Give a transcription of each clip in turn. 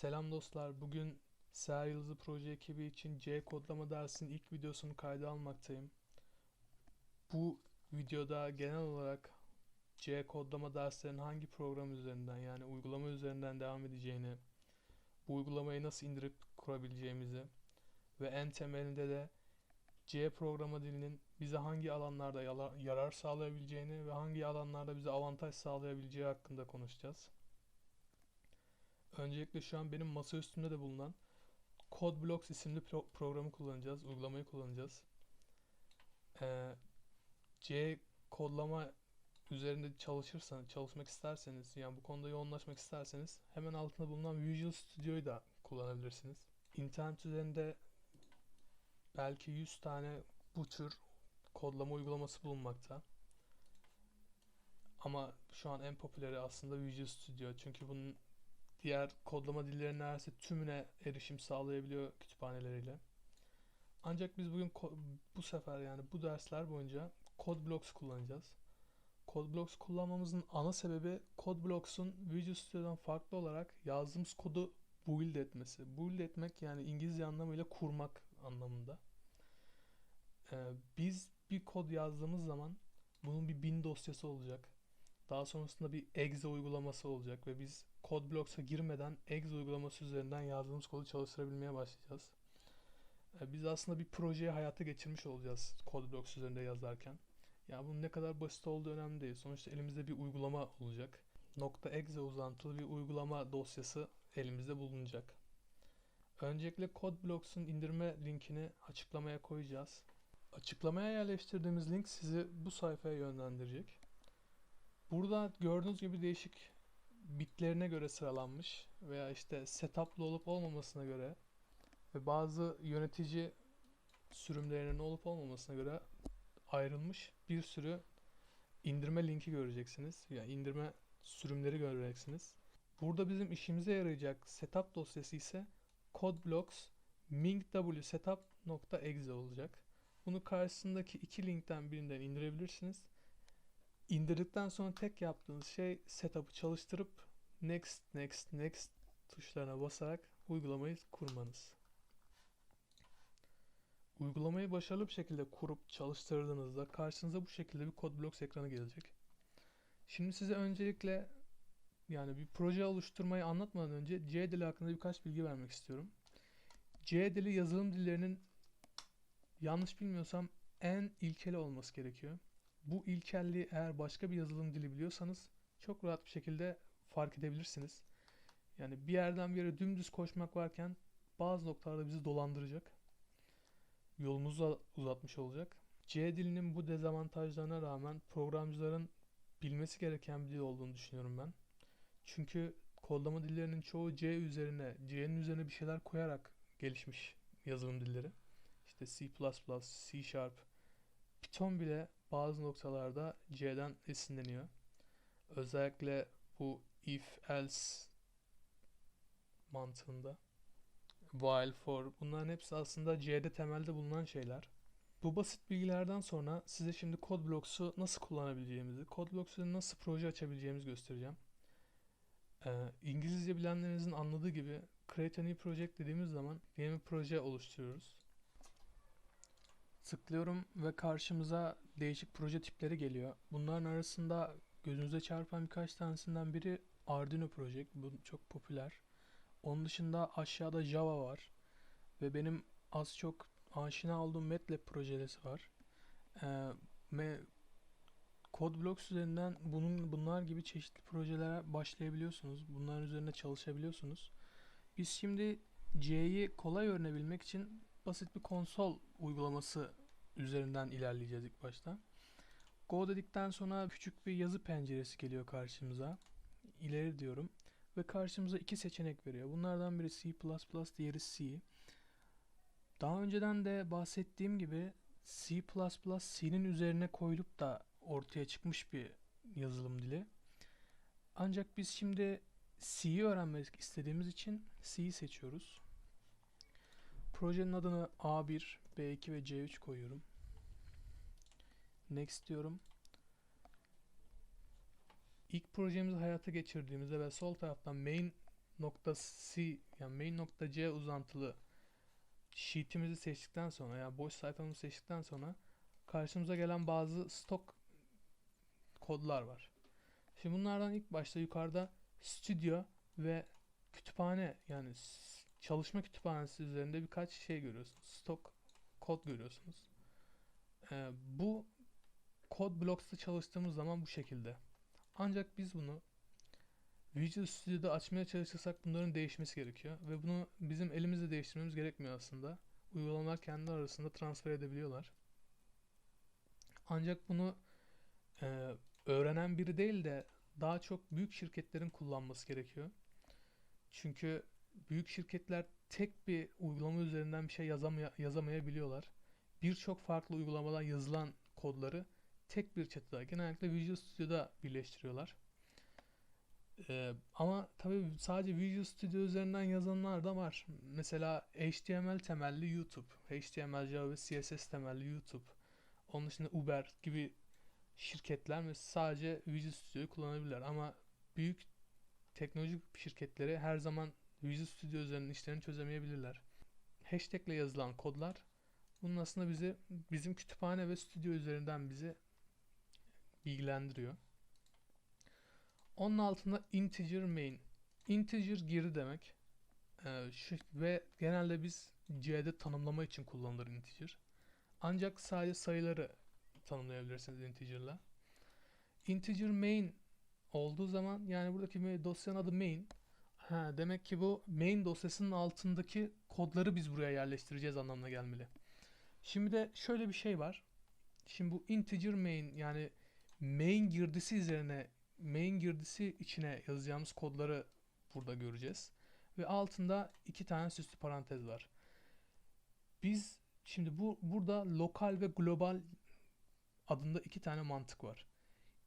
Selam dostlar. Bugün Seher Yıldızı Proje ekibi için C kodlama dersinin ilk videosunu kayda almaktayım. Bu videoda genel olarak C kodlama derslerinin hangi program üzerinden yani uygulama üzerinden devam edeceğini, bu uygulamayı nasıl indirip kurabileceğimizi ve en temelinde de C programa dilinin bize hangi alanlarda yarar sağlayabileceğini ve hangi alanlarda bize avantaj sağlayabileceği hakkında konuşacağız. Öncelikle şu an benim masa üstünde de bulunan CodeBlocks isimli pro- programı kullanacağız, uygulamayı kullanacağız. Ee, C kodlama üzerinde çalışırsanız, çalışmak isterseniz, yani bu konuda yoğunlaşmak isterseniz hemen altında bulunan Visual Studio'yu da kullanabilirsiniz. İnternet üzerinde belki 100 tane bu tür kodlama uygulaması bulunmakta. Ama şu an en popüleri aslında Visual Studio. Çünkü bunun diğer kodlama dilleri neredeyse tümüne erişim sağlayabiliyor kütüphaneleriyle. Ancak biz bugün bu sefer yani bu dersler boyunca CodeBlocks kullanacağız. CodeBlocks kullanmamızın ana sebebi CodeBlocks'un Visual Studio'dan farklı olarak yazdığımız kodu build etmesi. Build etmek yani İngilizce anlamıyla kurmak anlamında. Ee, biz bir kod yazdığımız zaman bunun bir bin dosyası olacak. Daha sonrasında bir exe uygulaması olacak ve biz CodeBlocks'a girmeden exe uygulaması üzerinden yazdığımız kodu çalıştırabilmeye başlayacağız. Ee, Biz aslında bir projeyi hayata geçirmiş olacağız CodeBlocks üzerinde yazarken. Ya bunun ne kadar basit olduğu önemli değil. Sonuçta elimizde bir uygulama olacak. .exe uzantılı bir uygulama dosyası elimizde bulunacak. Öncelikle CodeBlocks'un indirme linkini açıklamaya koyacağız. Açıklamaya yerleştirdiğimiz link sizi bu sayfaya yönlendirecek. Burada gördüğünüz gibi değişik bitlerine göre sıralanmış veya işte setup'lı olup olmamasına göre ve bazı yönetici sürümlerinin olup olmamasına göre ayrılmış bir sürü indirme linki göreceksiniz. Yani indirme sürümleri göreceksiniz. Burada bizim işimize yarayacak setup dosyası ise codeblocks mingw olacak. Bunu karşısındaki iki linkten birinden indirebilirsiniz. İndirdikten sonra tek yaptığınız şey setup'ı çalıştırıp next next next tuşlarına basarak uygulamayı kurmanız. Uygulamayı başarılı bir şekilde kurup çalıştırdığınızda karşınıza bu şekilde bir CodeBlocks ekranı gelecek. Şimdi size öncelikle yani bir proje oluşturmayı anlatmadan önce C dili hakkında birkaç bilgi vermek istiyorum. C dili yazılım dillerinin yanlış bilmiyorsam en ilkeli olması gerekiyor. Bu ilkelliği eğer başka bir yazılım dili biliyorsanız çok rahat bir şekilde fark edebilirsiniz. Yani bir yerden bir yere dümdüz koşmak varken bazı noktalarda bizi dolandıracak. Yolumuzu uzatmış olacak. C dilinin bu dezavantajlarına rağmen programcıların bilmesi gereken bir dil olduğunu düşünüyorum ben. Çünkü kodlama dillerinin çoğu C üzerine, C'nin üzerine bir şeyler koyarak gelişmiş yazılım dilleri. İşte C++, C Sharp, Python bile bazı noktalarda C'den esinleniyor. Özellikle bu if else mantığında. While for bunların hepsi aslında C'de temelde bulunan şeyler. Bu basit bilgilerden sonra size şimdi CodeBlocks'u nasıl kullanabileceğimizi, CodeBlocks'u nasıl proje açabileceğimizi göstereceğim. Ee, İngilizce bilenlerinizin anladığı gibi Create a New Project dediğimiz zaman yeni bir proje oluşturuyoruz. Tıklıyorum ve karşımıza değişik proje tipleri geliyor. Bunların arasında gözünüze çarpan birkaç tanesinden biri Arduino Project. Bu çok popüler. Onun dışında aşağıda Java var. Ve benim az çok aşina olduğum MATLAB projesi var. Ee, ve CodeBlocks üzerinden bunun bunlar gibi çeşitli projelere başlayabiliyorsunuz. Bunların üzerine çalışabiliyorsunuz. Biz şimdi C'yi kolay öğrenebilmek için basit bir konsol uygulaması üzerinden ilerleyeceğiz ilk başta. Go dedikten sonra küçük bir yazı penceresi geliyor karşımıza. İleri diyorum ve karşımıza iki seçenek veriyor. Bunlardan biri C++, diğeri C. Daha önceden de bahsettiğim gibi C++ C'nin üzerine koyulup da ortaya çıkmış bir yazılım dili. Ancak biz şimdi C'yi öğrenmek istediğimiz için C'yi seçiyoruz. Projenin adını A1, B2 ve C3 koyuyorum. Next diyorum. İlk projemizi hayata geçirdiğimizde ve sol taraftan main main.c yani main.c uzantılı sheet'imizi seçtikten sonra yani boş sayfamızı seçtikten sonra karşımıza gelen bazı stok kodlar var. Şimdi bunlardan ilk başta yukarıda stüdyo ve kütüphane yani çalışma kütüphanesi üzerinde birkaç şey görüyorsunuz. Stok kod görüyorsunuz. Ee, bu kod blocks'ta çalıştığımız zaman bu şekilde. Ancak biz bunu Visual Studio'da açmaya çalışırsak bunların değişmesi gerekiyor. Ve bunu bizim elimizle değiştirmemiz gerekmiyor aslında. Uygulamalar kendi arasında transfer edebiliyorlar. Ancak bunu e, öğrenen biri değil de daha çok büyük şirketlerin kullanması gerekiyor. Çünkü büyük şirketler tek bir uygulama üzerinden bir şey yazamaya, yazamayabiliyorlar. Birçok farklı uygulamadan yazılan kodları tek bir çatıda genellikle Visual Studio'da birleştiriyorlar. Ee, ama tabii sadece Visual Studio üzerinden yazanlar da var. Mesela HTML temelli YouTube, HTML, Java ve CSS temelli YouTube. Onun dışında Uber gibi şirketler mesela sadece Visual Studio'yu kullanabilirler ama büyük teknoloji şirketleri her zaman Visual Studio üzerinden işlerini çözemeyebilirler. Hashtag ile yazılan kodlar bunun aslında bizi bizim kütüphane ve stüdyo üzerinden bizi bilgilendiriyor. Onun altında integer main. Integer giri demek. Ee, şu, ve genelde biz C'de tanımlama için kullanılır integer. Ancak sadece sayıları tanımlayabilirsiniz integer'la. Integer main olduğu zaman yani buradaki dosyanın adı main. Ha, demek ki bu main dosyasının altındaki kodları biz buraya yerleştireceğiz anlamına gelmeli. Şimdi de şöyle bir şey var. Şimdi bu integer main yani main girdisi üzerine main girdisi içine yazacağımız kodları burada göreceğiz. Ve altında iki tane süslü parantez var. Biz şimdi bu burada lokal ve global adında iki tane mantık var.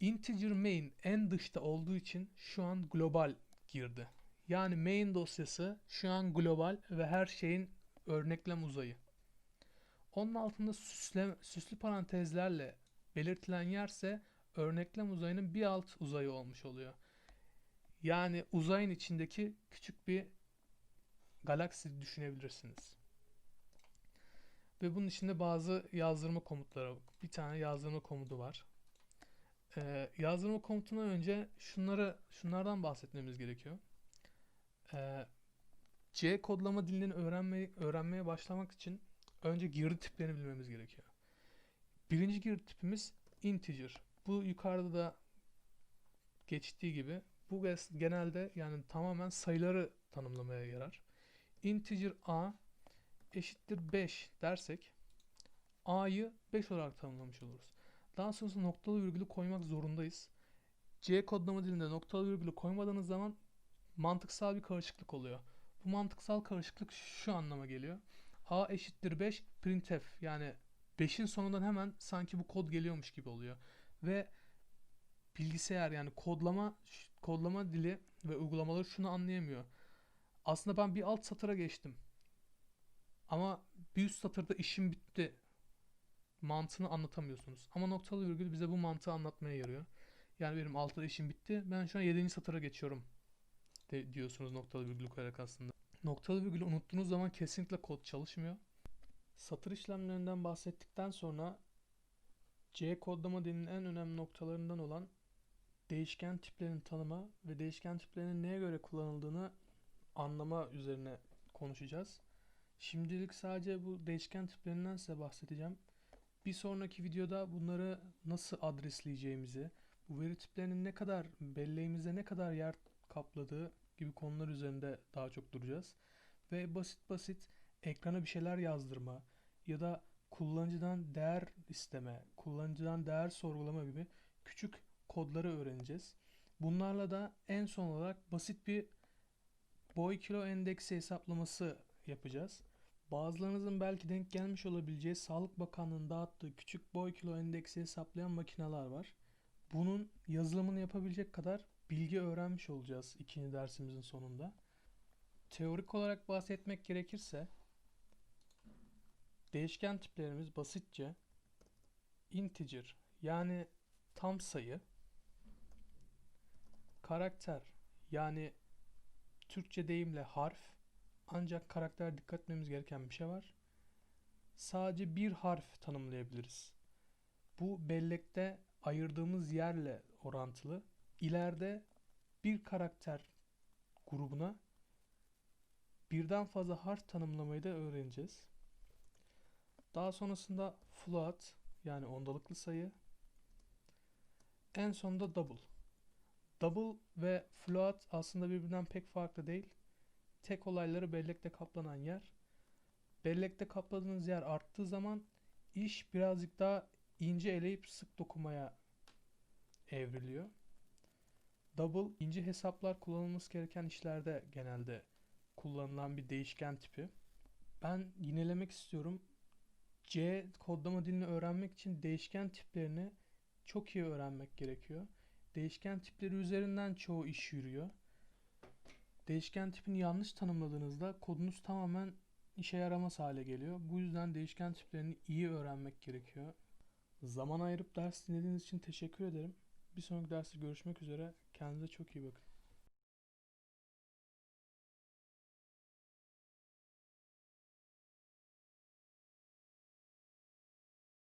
Integer main en dışta olduğu için şu an global girdi. Yani main dosyası şu an global ve her şeyin örneklem uzayı. Onun altında süsle, süslü parantezlerle belirtilen yerse örneklem uzayının bir alt uzayı olmuş oluyor. Yani uzayın içindeki küçük bir galaksi düşünebilirsiniz. Ve bunun içinde bazı yazdırma komutları, bir tane yazdırma komutu var. Ee, yazdırma komutundan önce şunları, şunlardan bahsetmemiz gerekiyor. Ee, C kodlama dilini öğrenmeye, öğrenmeye başlamak için önce girdi tiplerini bilmemiz gerekiyor. Birinci girdi tipimiz integer. Bu yukarıda da geçtiği gibi bu genelde yani tamamen sayıları tanımlamaya yarar. Integer a eşittir 5 dersek a'yı 5 olarak tanımlamış oluruz. Daha sonrasında noktalı virgülü koymak zorundayız. C kodlama dilinde noktalı virgülü koymadığınız zaman mantıksal bir karışıklık oluyor. Bu mantıksal karışıklık şu anlama geliyor. A eşittir 5 printf yani 5'in sonundan hemen sanki bu kod geliyormuş gibi oluyor. Ve bilgisayar yani kodlama kodlama dili ve uygulamaları şunu anlayamıyor. Aslında ben bir alt satıra geçtim. Ama bir üst satırda işim bitti mantığını anlatamıyorsunuz. Ama noktalı virgül bize bu mantığı anlatmaya yarıyor. Yani benim altta işim bitti. Ben şu an 7. satıra geçiyorum de diyorsunuz noktalı virgül koyarak aslında. Noktalı virgülü unuttuğunuz zaman kesinlikle kod çalışmıyor. Satır işlemlerinden bahsettikten sonra C kodlama dilinin en önemli noktalarından olan değişken tiplerin tanıma ve değişken tiplerinin neye göre kullanıldığını anlama üzerine konuşacağız. Şimdilik sadece bu değişken tiplerinden size bahsedeceğim. Bir sonraki videoda bunları nasıl adresleyeceğimizi, bu veri tiplerinin ne kadar belleğimizde ne kadar yer kapladığı gibi konular üzerinde daha çok duracağız. Ve basit basit ekrana bir şeyler yazdırma ya da kullanıcıdan değer isteme, kullanıcıdan değer sorgulama gibi küçük kodları öğreneceğiz. Bunlarla da en son olarak basit bir boy kilo endeksi hesaplaması yapacağız. Bazılarınızın belki denk gelmiş olabileceği Sağlık Bakanlığı'nın dağıttığı küçük boy kilo endeksi hesaplayan makineler var. Bunun yazılımını yapabilecek kadar bilgi öğrenmiş olacağız ikinci dersimizin sonunda. Teorik olarak bahsetmek gerekirse değişken tiplerimiz basitçe integer yani tam sayı, karakter yani Türkçe deyimle harf. Ancak karakter dikkat etmemiz gereken bir şey var. Sadece bir harf tanımlayabiliriz. Bu bellekte ayırdığımız yerle orantılı. İleride bir karakter grubuna birden fazla harf tanımlamayı da öğreneceğiz. Daha sonrasında float yani ondalıklı sayı. En sonunda double. Double ve float aslında birbirinden pek farklı değil. Tek olayları bellekte kaplanan yer. Bellekte kapladığınız yer arttığı zaman iş birazcık daha ince eleyip sık dokumaya evriliyor. Double ince hesaplar kullanılması gereken işlerde genelde kullanılan bir değişken tipi. Ben yinelemek istiyorum. C kodlama dilini öğrenmek için değişken tiplerini çok iyi öğrenmek gerekiyor. Değişken tipleri üzerinden çoğu iş yürüyor. Değişken tipini yanlış tanımladığınızda kodunuz tamamen işe yaramaz hale geliyor. Bu yüzden değişken tiplerini iyi öğrenmek gerekiyor. Zaman ayırıp ders dinlediğiniz için teşekkür ederim. Bir sonraki derste görüşmek üzere. Kendinize çok iyi bakın.